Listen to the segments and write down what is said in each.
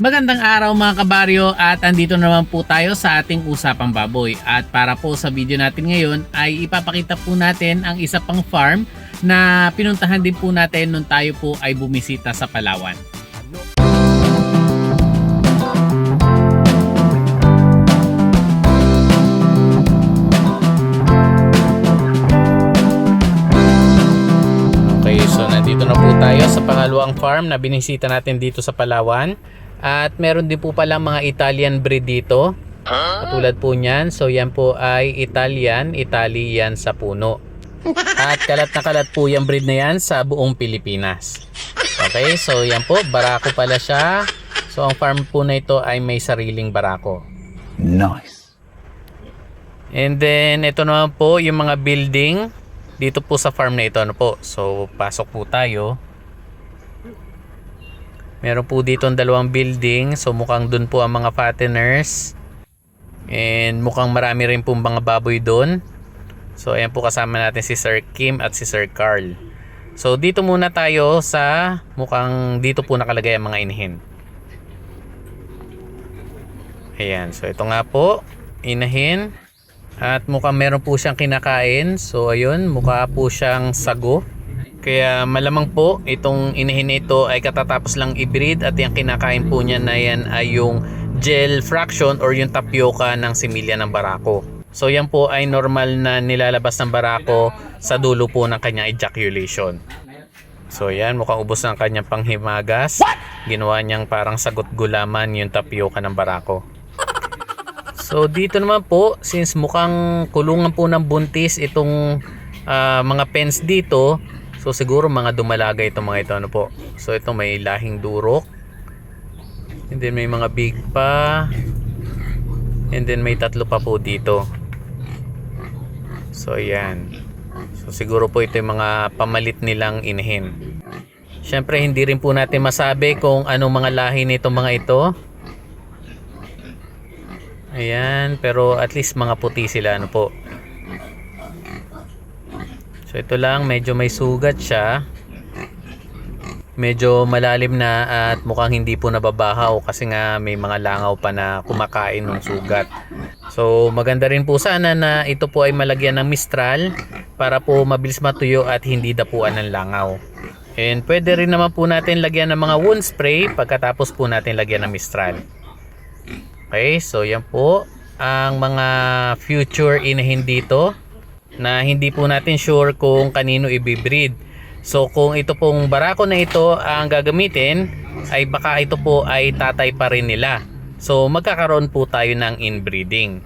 Magandang araw mga kabaryo at andito naman po tayo sa ating usapang baboy. At para po sa video natin ngayon ay ipapakita po natin ang isa pang farm na pinuntahan din po natin nung tayo po ay bumisita sa Palawan. Okay, so nandito na po tayo sa pangalawang farm na binisita natin dito sa Palawan. At meron din po pala mga Italian breed dito. Katulad po niyan. So yan po ay Italian, Italian sa puno. At kalat na kalat po yung breed na yan sa buong Pilipinas. Okay, so yan po, barako pala siya. So ang farm po na ito ay may sariling barako. Nice. And then ito naman po yung mga building dito po sa farm na ito ano po. So pasok po tayo. Meron po dito ang dalawang building. So mukhang dun po ang mga fatteners. And mukhang marami rin po mga baboy doon. So ayan po kasama natin si Sir Kim at si Sir Carl. So dito muna tayo sa mukhang dito po nakalagay ang mga inahin. Ayan, so ito nga po, inahin. At mukhang meron po siyang kinakain. So ayun, mukha po siyang sago. Kaya malamang po itong inahin ito ay katatapos lang i-breed at yung kinakain po niya na yan ay yung gel fraction or yung tapioca ng similya ng barako. So yan po ay normal na nilalabas ng barako sa dulo po ng kanyang ejaculation. So yan, mukhang ubos ng kanyang panghimagas. Ginawa niyang parang sagot gulaman yung tapioca ng barako. So dito naman po, since mukhang kulungan po ng buntis itong ah, mga pens dito, so siguro mga dumalaga itong mga ito ano po. So ito may lahing durok. And then may mga big pa. And then may tatlo pa po dito. So ayan. So siguro po ito yung mga pamalit nilang inahin. Siyempre hindi rin po natin masabi kung anong mga lahi nitong mga ito. Ayan, pero at least mga puti sila ano po. So ito lang, medyo may sugat siya. Medyo malalim na at mukhang hindi po nababahaw kasi nga may mga langaw pa na kumakain ng sugat. So maganda rin po sana na ito po ay malagyan ng mistral para po mabilis matuyo at hindi dapuan ng langaw. And pwede rin naman po natin lagyan ng mga wound spray pagkatapos po natin lagyan ng mistral. Okay, so yan po ang mga future inahin dito na hindi po natin sure kung kanino ibibreed. So kung ito pong barako na ito ang gagamitin ay baka ito po ay tatay pa rin nila. So magkakaroon po tayo ng inbreeding.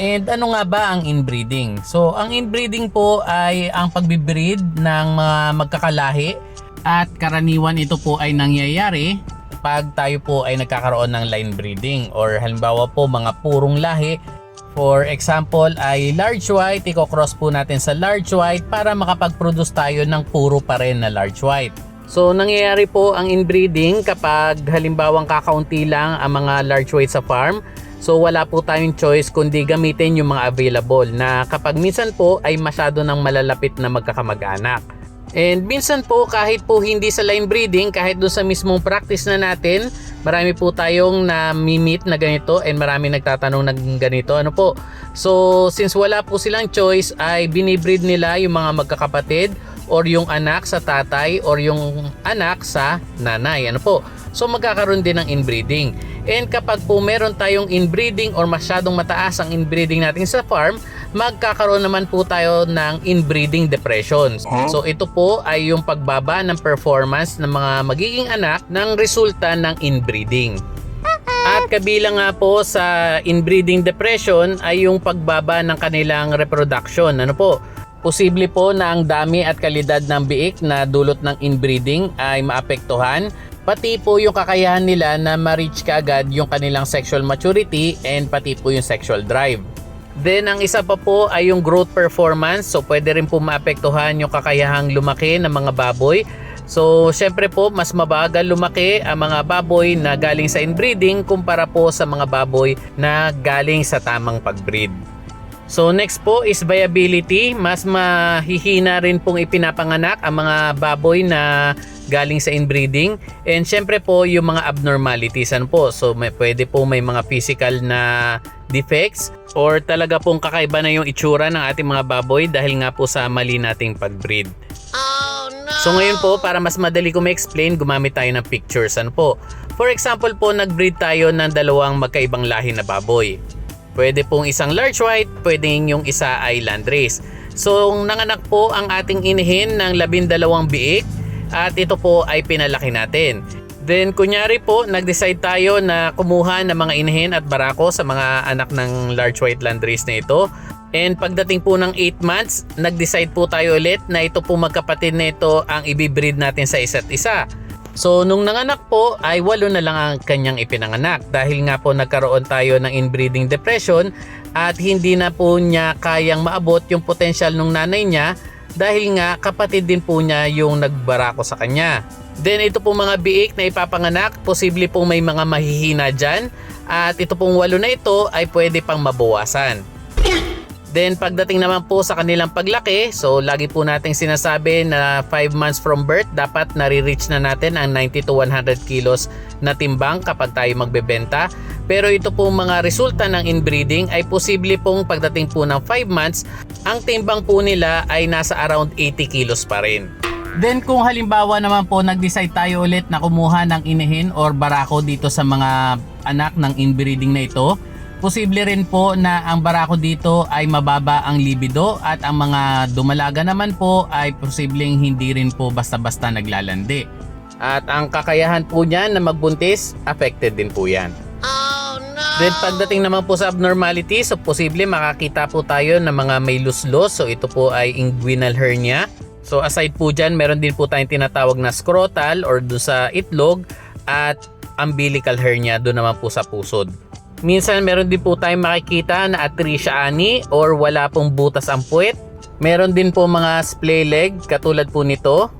And ano nga ba ang inbreeding? So ang inbreeding po ay ang pagbibreed ng mga magkakalahi at karaniwan ito po ay nangyayari pag tayo po ay nagkakaroon ng line breeding or halimbawa po mga purong lahi For example ay large white, i-cross po natin sa large white para makapag-produce tayo ng puro pa rin na large white. So nangyayari po ang inbreeding kapag halimbawang kakaunti lang ang mga large white sa farm. So wala po tayong choice kundi gamitin yung mga available na kapag minsan po ay masyado ng malalapit na magkakamag-anak. And minsan po kahit po hindi sa line breeding, kahit doon sa mismong practice na natin, marami po tayong na meet na ganito and marami nagtatanong ng ganito. Ano po? So since wala po silang choice ay binibreed nila yung mga magkakapatid or yung anak sa tatay or yung anak sa nanay. Ano po? So magkakaroon din ng inbreeding. And kapag po meron tayong inbreeding or masyadong mataas ang inbreeding natin sa farm, magkakaroon naman po tayo ng inbreeding depressions. So ito po ay yung pagbaba ng performance ng mga magiging anak ng resulta ng inbreeding. At kabilang nga po sa inbreeding depression ay yung pagbaba ng kanilang reproduction. Ano po? Posible po na ang dami at kalidad ng biik na dulot ng inbreeding ay maapektuhan pati po yung kakayahan nila na ma-reach kaagad yung kanilang sexual maturity and pati po yung sexual drive. Then ang isa pa po ay yung growth performance. So pwede rin po maapektuhan yung kakayahang lumaki ng mga baboy. So syempre po mas mabagal lumaki ang mga baboy na galing sa inbreeding kumpara po sa mga baboy na galing sa tamang pagbreed. So next po is viability. Mas mahihina rin pong ipinapanganak ang mga baboy na galing sa inbreeding. And syempre po yung mga abnormalities ano po. So may, pwede po may mga physical na defects or talaga pong kakaiba na yung itsura ng ating mga baboy dahil nga po sa mali nating pag-breed. So ngayon po, para mas madali ko ma-explain, gumamit tayo ng pictures. Ano po? For example po, nag-breed tayo ng dalawang magkaibang lahi na baboy. Pwede pong isang large white, pwedeng yung isa ay landrace. So nanganak po ang ating inihin ng labindalawang biik at ito po ay pinalaki natin. Then kunyari po, nag-decide tayo na kumuha ng mga inihin at barako sa mga anak ng large white landrace na ito. And pagdating po ng 8 months, nag-decide po tayo ulit na ito po magkapatid na ito ang ibibreed natin sa isa't isa. So nung nanganak po ay walo na lang ang kanyang ipinanganak dahil nga po nagkaroon tayo ng inbreeding depression at hindi na po niya kayang maabot yung potential ng nanay niya dahil nga kapatid din po niya yung nagbarako sa kanya. Then ito pong mga biik na ipapanganak, posible pong may mga mahihina dyan at ito pong walo na ito ay pwede pang mabawasan. Then pagdating naman po sa kanilang paglaki, so lagi po nating sinasabi na 5 months from birth dapat nare-reach na natin ang 90 to 100 kilos na timbang kapag tayo magbebenta. Pero ito po mga resulta ng inbreeding ay posible pong pagdating po ng 5 months, ang timbang po nila ay nasa around 80 kilos pa rin. Then kung halimbawa naman po nag-decide tayo ulit na kumuha ng inihin or barako dito sa mga anak ng inbreeding na ito, posible rin po na ang barako dito ay mababa ang libido at ang mga dumalaga naman po ay posibleng hindi rin po basta-basta naglalandi. At ang kakayahan po niyan na magbuntis, affected din po yan. Then pagdating naman po sa abnormality, so posible makakita po tayo ng mga may luslos. So ito po ay inguinal hernia. So aside po dyan, meron din po tayong tinatawag na scrotal or doon sa itlog at umbilical hernia doon naman po sa pusod. Minsan meron din po tayong makikita na atresia ani or wala pong butas ang puwet. Meron din po mga splay leg katulad po nito.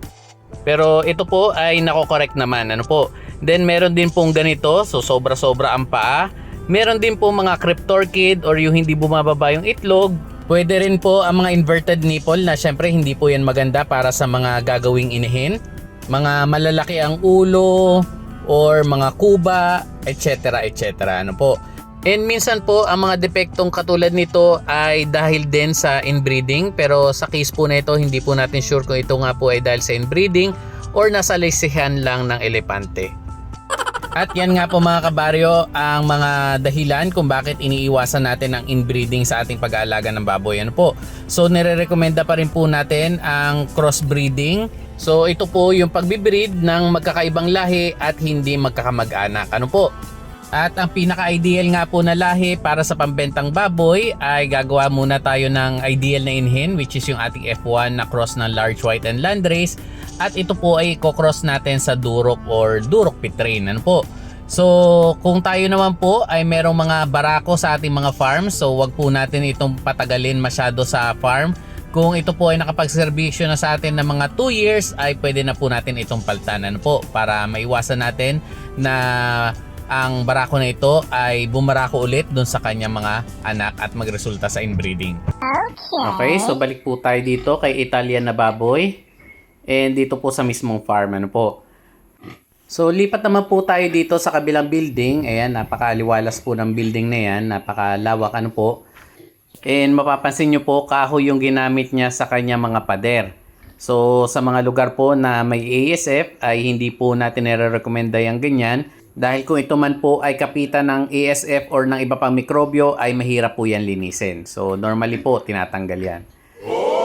Pero ito po ay nako-correct naman. Ano po? Then meron din pong ganito. So sobra-sobra ang paa. Meron din po mga cryptorchid or yung hindi bumababa yung itlog. Pwede rin po ang mga inverted nipple na syempre hindi po yan maganda para sa mga gagawing inihin. Mga malalaki ang ulo or mga kuba, etc. etc. Ano po? And minsan po ang mga depektong katulad nito ay dahil din sa inbreeding pero sa case po na ito hindi po natin sure kung ito nga po ay dahil sa inbreeding or nasa lisihan lang ng elepante. At yan nga po mga kabaryo ang mga dahilan kung bakit iniiwasan natin ang inbreeding sa ating pag-aalaga ng baboy. Ano po? So nire-recommenda pa rin po natin ang crossbreeding. So ito po yung pagbibreed ng magkakaibang lahi at hindi magkakamag-anak. Ano po? At ang pinaka-ideal nga po na lahi para sa pambentang baboy ay gagawa muna tayo ng ideal na inhin which is yung ating F1 na cross ng large white and landrace at ito po ay i-cross natin sa Durok or Durok Pitrain. Ano po? So kung tayo naman po ay merong mga barako sa ating mga farm so wag po natin itong patagalin masyado sa farm. Kung ito po ay nakapagserbisyo na sa atin ng mga 2 years ay pwede na po natin itong paltan ano po para maiwasan natin na ang barako na ito ay bumarako ulit dun sa kanyang mga anak at magresulta sa inbreeding. Okay, so balik po tayo dito kay Italian na baboy. And dito po sa mismong farm, ano po. So lipat naman po tayo dito sa kabilang building. Ayan, napakaliwalas po ng building na yan. Napakalawak ano po. And mapapansin nyo po, kahoy yung ginamit niya sa kanyang mga pader. So sa mga lugar po na may ASF ay hindi po natin nire-recommenda yung ganyan dahil kung ito man po ay kapitan ng ASF or ng iba pang mikrobyo ay mahirap po yan linisin. So normally po tinatanggal yan.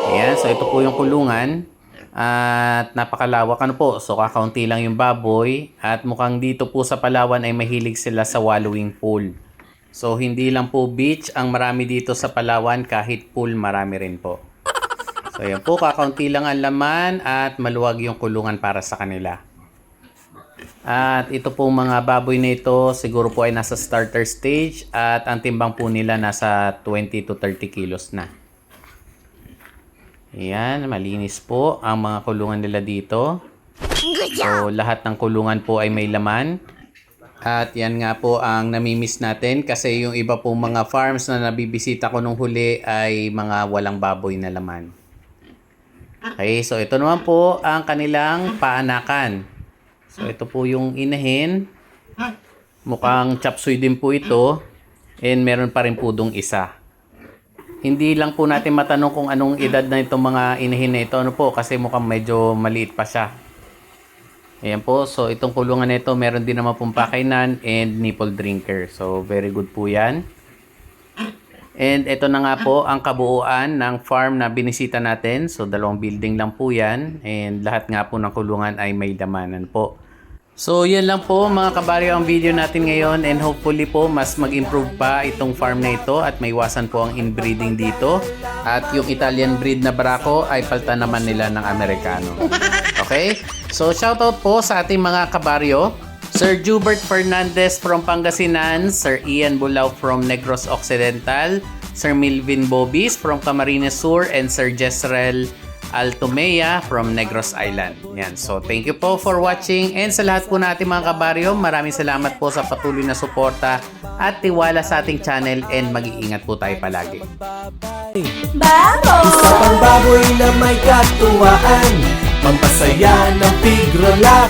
Ayan, so ito po yung kulungan. At napakalawak ano po. So kakaunti lang yung baboy. At mukhang dito po sa Palawan ay mahilig sila sa wallowing pool. So hindi lang po beach ang marami dito sa Palawan. Kahit pool marami rin po. So ayan po, kakaunti lang ang laman at maluwag yung kulungan para sa kanila. At ito po mga baboy na ito siguro po ay nasa starter stage at ang timbang po nila nasa 20 to 30 kilos na. Ayan, malinis po ang mga kulungan nila dito. So lahat ng kulungan po ay may laman. At yan nga po ang namimiss natin kasi yung iba pong mga farms na nabibisita ko nung huli ay mga walang baboy na laman. Okay, so ito naman po ang kanilang paanakan. So ito po yung inahin. Mukhang chop suey din po ito. And meron pa rin po dong isa. Hindi lang po natin matanong kung anong edad na itong mga inahin na ito. Ano po, kasi mukhang medyo maliit pa siya. Ayan po, so itong kulungan na ito, meron din naman pong pakainan and nipple drinker. So, very good po yan. And ito na nga po ang kabuuan ng farm na binisita natin. So, dalawang building lang po yan. And lahat nga po ng kulungan ay may damanan po. So, yan lang po mga kabaryo ang video natin ngayon and hopefully po mas mag-improve pa itong farm na ito at may iwasan po ang inbreeding dito. At yung Italian breed na barako ay palta naman nila ng Amerikano. Okay? So, shoutout po sa ating mga kabaryo. Sir Jubert Fernandez from Pangasinan, Sir Ian Bulao from Negros Occidental, Sir Milvin Bobis from Camarines Sur, and Sir Jezreel Altomea from Negros Island. Yan. So, thank you po for watching. And sa lahat po natin mga kabaryo, maraming salamat po sa patuloy na suporta at tiwala sa ating channel and mag-iingat po tayo palagi. Isa pang baboy na may katuwaan Pampasaya ng tigrolak